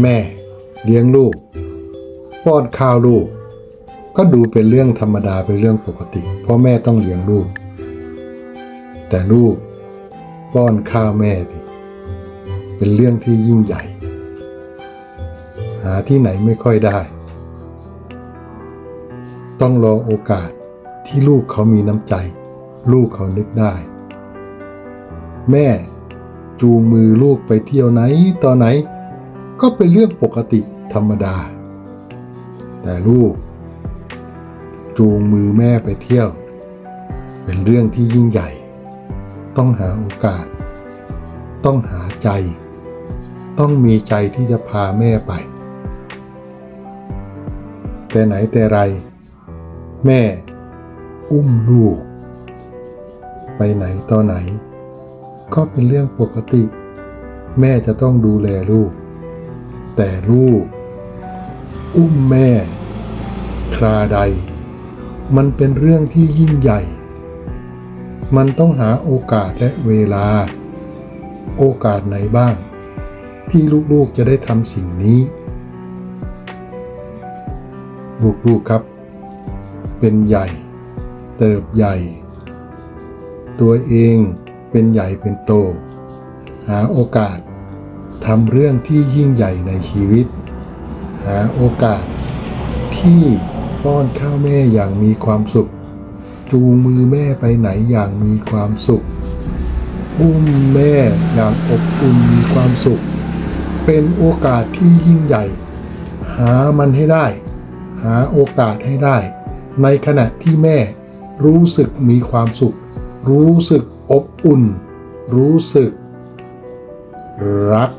แม่ เลี้ยงลูกป้อนข้าวลูก ก็ดูเป็นเรื่องธรรมดาเป็นเรื่องปกติ เพราะแม่ต้องเลี้ยงลูก แต่ลูกป้อนข้าวแม่ดิเป็นเรื่องที่ยิ่งใหญ่ หาที่ไหนไม่ค่อยได้ ต้องรอโอกาสที่ลูกเขามีน้ำใจ ลูกเขานึกได้ แม่จูงมือลูกไปเที่ยวไหนตอนไหน ก็เป็นเรื่องปกติธรรมดา แต่ลูก จูงมือแม่ไปเที่ยว เป็นเรื่องที่ยิ่งใหญ่ ต้องหาโอกาส ต้องหาใจ ต้องมีใจที่จะพาแม่ไป แต่ไหนแต่ไร แม่อุ้มลูก ไปไหนต่อไหน ก็เป็นเรื่องปกติ แม่จะต้องดูแลลูก แต่ลูก อุ้มแม่ คราใด มันเป็นเรื่องที่ยิ่งใหญ่ มันต้องหาโอกาสและเวลา โอกาสไหนบ้าง ที่ลูกๆจะได้ทำสิ่งนี้ ลูกๆครับ เป็นใหญ่ เติบใหญ่ ตัวเองเป็นใหญ่เป็นโต หาโอกาส ทำเรื่องที่ยิ่งใหญ่ในชีวิต หาโอกาส ที่ป้อนข้าวแม่อย่างมีความสุข จูงมือแม่ไปไหนอย่างมีความสุขอุ้มแม่อย่างอบอุ่นมีความสุข เป็นโอกาสที่ยิ่งใหญ่ หามันให้ได้ หาโอกาสให้ได้ ในขณะที่แม่รู้สึกมีความสุข รู้สึกอบอุ่น รู้สึกรัก